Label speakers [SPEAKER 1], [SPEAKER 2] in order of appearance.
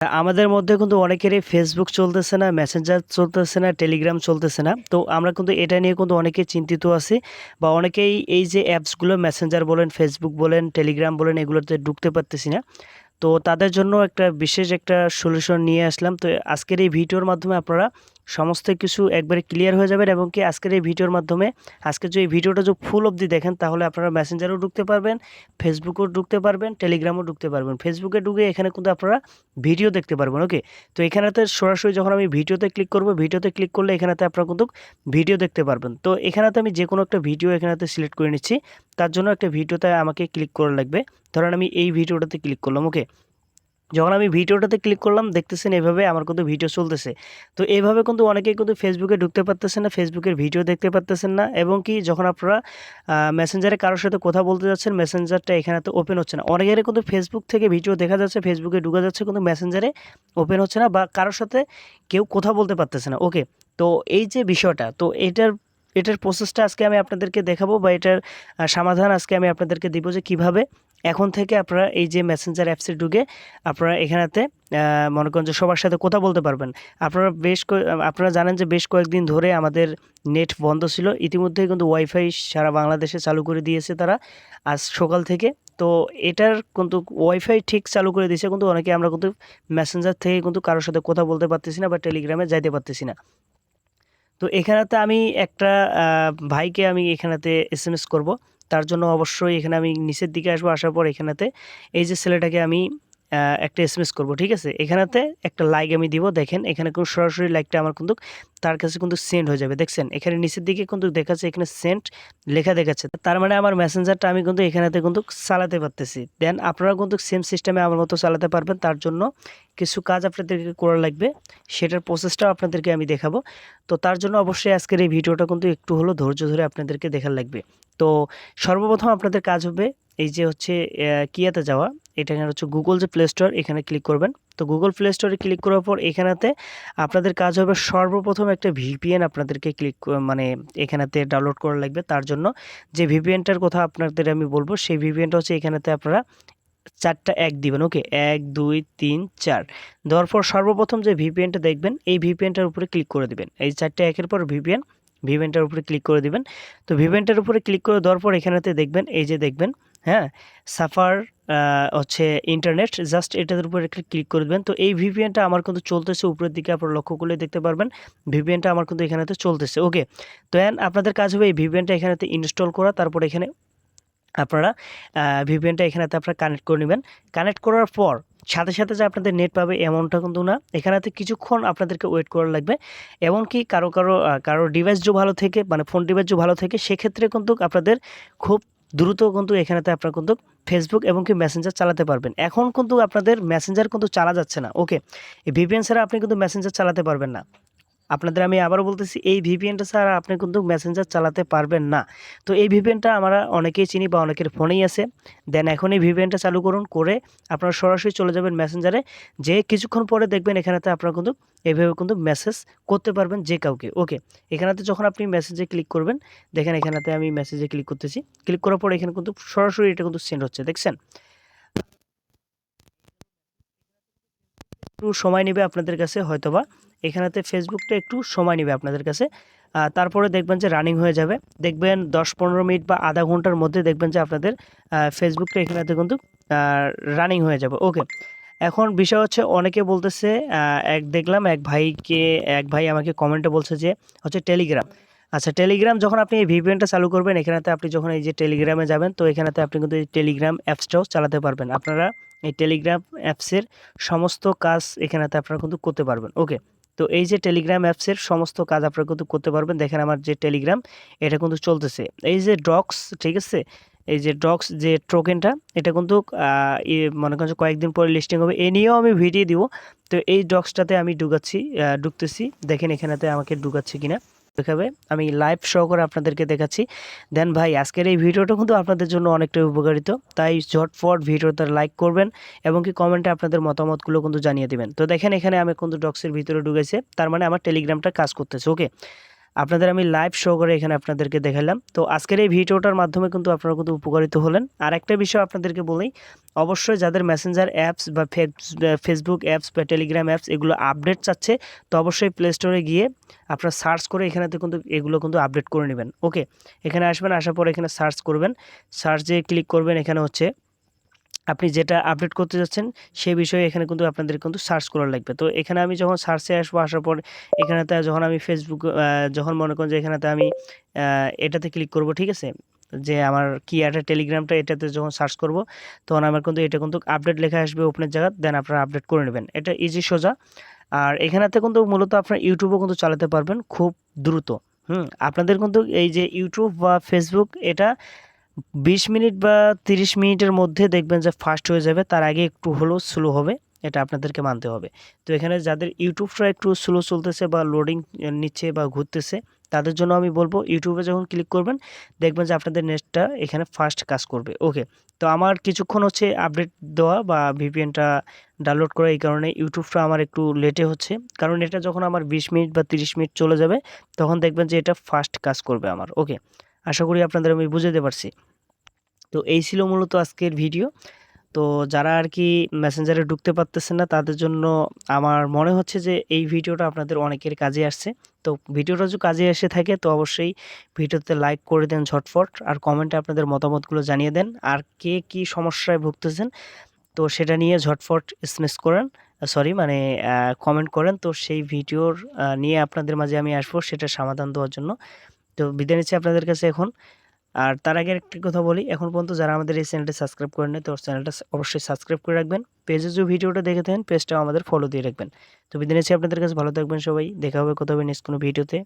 [SPEAKER 1] আমাদের মধ্যে কিন্তু অনেকেরই ফেসবুক চলতেছে না মেসেঞ্জার চলতেছে না টেলিগ্রাম চলতেছে না। তো আমরা কিন্তু এটা নিয়ে কিন্তু অনেকেই চিন্তিত আছি বা অনেকেই এই যে অ্যাপসগুলো মেসেঞ্জার বলেন ফেসবুক বলেন টেলিগ্রাম বলেন, এগুলোতে ঢুকতে পারতেছি না। তো তাদের জন্য একটা বিশেষ একটা সলিউশন নিয়ে আসলাম। তো আজকের এই ভিডিওর মাধ্যমে আপনারা সমস্ত কিছু একবারে ক্লিয়ার হয়ে যাবেন এবং কি আজকের এই ভিডিওর মাধ্যমে আজকে যদি এই ভিডিওটা যদি ফুল অবধি দেখেন, তাহলে আপনারা মেসেঞ্জারও ঢুকতে পারবেন ফেসবুকও ঢুকতে পারবেন টেলিগ্রামও ঢুকতে পারবেন। ফেসবুকে ঢুকে এখানে কিন্তু আপনারা ভিডিও দেখতে পারবেন ওকে তো এখানেতে সরাসরি যখন আমি ভিডিওতে ক্লিক করব ভিডিওতে ক্লিক করলে এখানেতে আপনারা কিন্তু ভিডিও দেখতে পারবেন। তো এখানেতে আমি যে কোনো একটা ভিডিও এখানেতে সিলেক্ট করে নিচ্ছি। তার জন্য একটা ভিডিওতে আমাকে ক্লিক করা লাগবে। ধরেন আমি এই ভিডিওটাতে ক্লিক করলাম ওকে যখন আমি ভিডিওটাতে ক্লিক করলাম, দেখতেছেন এভাবে আমার কিন্তু ভিডিও চলতেছে। তো এইভাবে কিন্তু অনেকেই কিন্তু ফেসবুকে ঢুকতে পারতেছেন না ফেসবুকের ভিডিও দেখতে পারতেছেন না, এবং কি যখন আপনারা মেসেঞ্জারে কারোর সাথে কথা বলতে যাচ্ছেন মেসেঞ্জারটা এখানে তো ওপেন হচ্ছে না। অনেকের কিন্তু ফেসবুক থেকে ভিডিও দেখা যাচ্ছে ফেসবুকে ঢুকা যাচ্ছে, কিন্তু মেসেঞ্জারে ওপেন হচ্ছে না, বা কারোর সাথে কেউ কথা বলতে পারতেছে না ওকে তো এই যে বিষয়টা, তো এটার এটার প্রসেসটা আজকে আমি আপনাদেরকে দেখাবো বা এটার সমাধান আজকে আমি আপনাদেরকে দিব যে কীভাবে এখন থেকে আপনারা এই যে মেসেঞ্জার অ্যাপসে ঢুকে আপনারা এখানেতে মনে করেন যে সবার সাথে কথা বলতে পারবেন। আপনারা বেশ আপনারা জানেন যে বেশ কয়েকদিন ধরে আমাদের নেট বন্ধ ছিল। ইতিমধ্যেই কিন্তু ওয়াইফাই সারা বাংলাদেশে চালু করে দিয়েছে তারা আজ সকাল থেকে। তো এটার কিন্তু ওয়াইফাই ঠিক চালু করে দিয়েছে কিন্তু অনেকে আমরা কিন্তু মেসেঞ্জার থেকে কিন্তু কারোর সাথে কথা বলতে পারতেছি না বা টেলিগ্রামে যাইতে পারতেছি না। তো এখানেতে আমি একটা ভাইকে আমি এখানেতে এস এম এস করব। তার জন্য অবশ্যই এখানে আমি নিচের দিকে আসব। আসার পর এখানেতে এই যে ছেলেটাকে আমি একটা এস এম এস করব, ঠিক আছে? এখানেতে একটা লাইক আমি দিব, দেখেন, এখানে কিন্তু সরাসরি লাইকটা আমার কিন্তু তার কাছে কিন্তু সেন্ড হয়ে যাবে, দেখছেন? এখানে নিচের দিকে কিন্তু দেখাচ্ছে, এখানে সেন্ড লেখা দেখাচ্ছে, তার মানে আমার মেসেঞ্জারটা আমি কিন্তু এখানেতে কিন্তু চালাতে পারতেছি। দেন আপনারা কিন্তু সেম সিস্টেমে আমার মতো চালাতে পারবেন, তার জন্য কিছু কাজ আপনাদেরকে করা লাগবে, সেটার প্রসেসটাও আপনাদেরকে আমি দেখাবো। তো তার জন্য অবশ্যই আজকের এই ভিডিওটা কিন্তু একটু হলো ধৈর্য ধরে আপনাদেরকে দেখার লাগবে। তো সর্বপ্রথম আপনাদের কাজ হবে, এই যে হচ্ছে কিয়াতে যাওয়া। এটা এখানে হচ্ছে গুগল যে প্লে স্টোর এখানে ক্লিক করবেন। তো গুগল প্লে স্টোরে ক্লিক করার পর এখানেতে আপনাদের কাজ হবে সর্বপ্রথম একটা ভিপিএন আপনাদেরকে ক্লিক মানে এখানেতে ডাউনলোড করা লাগবে। তার জন্য যে ভিপিএনটার কথা আপনাদের আমি বলব, সেই ভিপিএনটা হচ্ছে এখানেতে আপনারা চারটা এক দিবেন। ওকে এক, দুই, তিন, চার। দেওয়ার পর সর্বপ্রথম যে ভিপিএনটা দেখবেন, এই ভিপিএনটার উপরে ক্লিক করে দিবেন। এই চারটা একের পর ভিপিএন ভিপিএনটার উপরে ক্লিক করে দিবেন। তো ভিপিএনটার উপরে ক্লিক করে দেওয়ার পর এখানেতে দেখবেন, এই যে দেখবেন হ্যাঁ সাফার হচ্ছে ইন্টারনেট জাস্ট এটার উপরে একটা ক্লিক করে দেবেন। তো এই ভিপিএনটা আমার কিন্তু চলতেছে উপরের দিকে, আপনারা লক্ষ্য করলে দেখতে পারবেন। ভিপিএনটা আমার কিন্তু এখানেতে চলতেছে। ওকে তো এন আপনাদের কাজ হবে এই ভিপিএনটা এখানেতে ইনস্টল করা, তারপর এখানে আপনারা ভিপিএনটা এখানেতে আপনারা কানেক্ট করে নেবেন। কানেক্ট করার পর, সাথে সাথে যে আপনাদের নেট পাবে এমনটা কিন্তু না। এখানেতে কিছুক্ষণ আপনাদেরকে ওয়েট করা লাগবে। এমনকি কারও কারও কারও ডিভাইস যে ভালো থেকে মানে ফোন ডিভাইস যে ভালো থেকে, সেক্ষেত্রে কিন্তু আপনাদের খুব দ্রুত কিন্তু এখানেতে আপনার কিন্তু ফেসবুক এবং কি মেসেঞ্জার চালাতে পারবেন। এখন কিন্তু আপনাদের মেসেঞ্জার কিন্তু চালা যাচ্ছে না। ওকে এই ভিপিএন ছাড়া আপনি কিন্তু মেসেঞ্জার চালাতে পারবেন না। আপনাদের আমি আবারও বলতেছি, এই ভিপিএনটা ছাড়া আপনি কিন্তু মেসেঞ্জার চালাতে পারবেন না। তো এই ভিপিএনটা আমরা অনেকেই চিনি বা অনেকের ফোনেই আছে। দেন এখন এই ভিপিএনটা চালু করুন, করে আপনারা সরাসরি চলে যাবেন মেসেঞ্জারে যে কিছুক্ষণ পরে দেখবেন এখানেতে আপনারা কিন্তু এইভাবে কিন্তু মেসেজ করতে পারবেন যে কাউকে। ওকে এখানেতে যখন আপনি মেসেজে ক্লিক করবেন, দেখেন এখানেতে আমি মেসেজে ক্লিক করতেছি। ক্লিক করার পর এখানে কিন্তু সরাসরি এটা কিন্তু সেন্ড হচ্ছে, দেখছেন? একটু সময় নেবে আপনাদের কাছে, হয়তোবা এখানেতে ফেসবুকটা একটু সময় নেবে আপনাদের কাছে। তারপরে দেখবেন যে রানিং হয়ে যাবে। দেখবেন দশ পনেরো মিনিট বা আধা ঘণ্টার মধ্যে দেখবেন যে আপনাদের ফেসবুকটা এখানেতে কিন্তু রানিং হয়ে যাবে। ওকে এখন বিষয় হচ্ছে অনেকে বলতেছে এক দেখলাম এক ভাইকে, এক ভাই আমাকে কমেন্টে বলছে যে, হচ্ছে টেলিগ্রাম আচ্ছা টেলিগ্রাম যখন আপনি এই ভিপিএনটা চালু করবেন, এখানেতে আপনি যখন এই যে টেলিগ্রামে যাবেন, তো এখানেতে আপনি কিন্তু এই টেলিগ্রাম অ্যাপসটাও চালাতে পারবেন। আপনারা এই টেলিগ্রাম অ্যাপসের সমস্ত কাজ এখানেতে আপনারা কিন্তু করতে পারবেন। ওকে তো এই যে টেলিগ্রাম অ্যাপসের সমস্ত কাজ আপনারা কিন্তু করতে পারবেন। দেখেন আমার যে টেলিগ্রাম এটা কিন্তু চলতেছে। এই যে ডক্স ঠিক আছে? এই যে ডক্স যে টোকেনটা এটা কিন্তু মনে করছে কয়েকদিন পরে লিস্টিং হবে। এ নিয়েও আমি ভিডিও দিব। তো এই ডক্সটাতে আমি ঢুকাচ্ছি ডুকতেছি দেখেন এখানেতে আমাকে ডুকাচ্ছে কিনা। দেখাবে আমি লাইভ শো সহকারে আপনাদেরকে দেখাচ্ছি। দেন ভাই, আজকের এই ভিডিওটা কিন্তু আপনাদের জন্য অনেকটাই উপকারিত। তাই ঝটফট ভিডিওটা লাইক করবেন এবং কি কমেন্টে আপনাদের মতামতগুলো কিন্তু জানিয়ে দিবেন। তো দেখেন, এখানে আমি কিন্তু ডক্সের ভিতরে ঢুকেছে। তার মানে আমার টেলিগ্রামটা কাজ করতেছে ওকে আপনাদের আমি লাইভ শো করে এখানে আপনাদেরকে দেখালাম। তো আজকের এই ভিডিওটার মাধ্যমে কিন্তু আপনারা কিন্তু উপকারিত হলেন। আর একটা বিষয় আপনাদেরকে বলি, অবশ্যই যাদের মেসেঞ্জার অ্যাপস বা ফেসবুক অ্যাপস বা টেলিগ্রাম অ্যাপস এগুলো আপডেট চাচ্ছে, তো অবশ্যই প্লে স্টোরে গিয়ে আপনারা সার্চ করে এখানেতে কিন্তু এগুলো কিন্তু আপডেট করে নেবেন। ওকে এখানে আসবেন, আসার পর এখানে সার্চ করবেন। সার্চে ক্লিক করবেন, এখানে হচ্ছে আপনি যেটা আপডেট করতে যাচ্ছেন সেই বিষয়ে এখানে কিন্তু আপনাদের কিন্তু সার্চ করা লাগবে। তো এখানে আমি যখন সার্চে আসব, আসার পর এখানেতে যখন আমি ফেসবুক যখন মনে করেন যে এখানেতে আমি এটাতে ক্লিক করব, ঠিক আছে? যে আমার কি একটা টেলিগ্রামটা এটাতে যখন সার্চ করব, তখন আমার কিন্তু এটা কিন্তু আপডেট লেখা আসবে ওপেনের জায়গা দেন আপনারা আপডেট করে নেবেন। এটা ইজি সোজা। আর এখানেতে কিন্তু মূলত আপনার ইউটিউবও কিন্তু চালাতে পারবেন খুব দ্রুত। হুম, আপনাদের কিন্তু এই যে ইউটিউব বা ফেসবুক এটা বিশ মিনিট বা তিরিশ মিনিটের মধ্যে দেখবেন যে ফাস্ট হয়ে যাবে, তার আগে একটু হলেও স্লো হবে, এটা আপনাদেরকে মানতে হবে। তো এখানে যাদের ইউটিউবটা একটু স্লো চলতেছে বা লোডিং নিচ্ছে বা ঘুরতেছে, তাদের জন্য আমি বলব ইউটিউবে যখন ক্লিক করবেন, দেখবেন যে আপনাদের নেটটা এখানে ফাস্ট কাজ করবে। ওকে তো আমার কিছুক্ষণ হচ্ছে আপডেট দেওয়া বা ভিপিএনটা ডাউনলোড করা এই কারণে ইউটিউবটা আমার একটু লেটে হচ্ছে। কারণ এটা যখন আমার বিশ মিনিট বা তিরিশ মিনিট চলে যাবে, তখন দেখবেন যে এটা ফাস্ট কাজ করবে আমার। ওকে আশা করি আপনাদের আমি বুঝাতে পারছি। তো এই ছিল মূলত আজকের ভিডিও। তো যারা আর কি মেসেঞ্জারে ঢুকতে পারতেছে না, তাদের জন্য আমার মনে হচ্ছে যে এই ভিডিওটা আপনাদের অনেকের কাজে আসছে। তো ভিডিওটা যদি কাজে এসে থাকে, তো অবশ্যই ভিডিওতে লাইক করে দেন ঝটফট আর কমেন্টে আপনাদের মতামতগুলো জানিয়ে দেন। আর কে কি সমস্যায় ভুগতেছেন, তো সেটা নিয়ে ঝটফট এসএমএস করেন সরি মানে কমেন্ট করেন। তো সেই ভিডিওর নিয়ে আপনাদের মাঝে আমি আসব সেটা সমাধান দেওয়ার জন্য। তো বিদায় নিচ্ছি আপনাদের কাছে এখন। আর তার আগে একটি কথা বলি, এখন পর্যন্ত যারা আমাদের এই চ্যানেলটা সাবস্ক্রাইব করেন তো চ্যানেলটা অবশ্যই সাবস্ক্রাইব করে রাখবেন। পেজে যে ভিডিওটা দেখে থাকেন, পেজটাও আমাদের ফলো দিয়ে রাখবেন। তো বিদিনেছি আপনাদের কাছে ভালো থাকবেন সবাই। দেখা হবে কোথাও নেক্সট কোনো ভিডিওতে।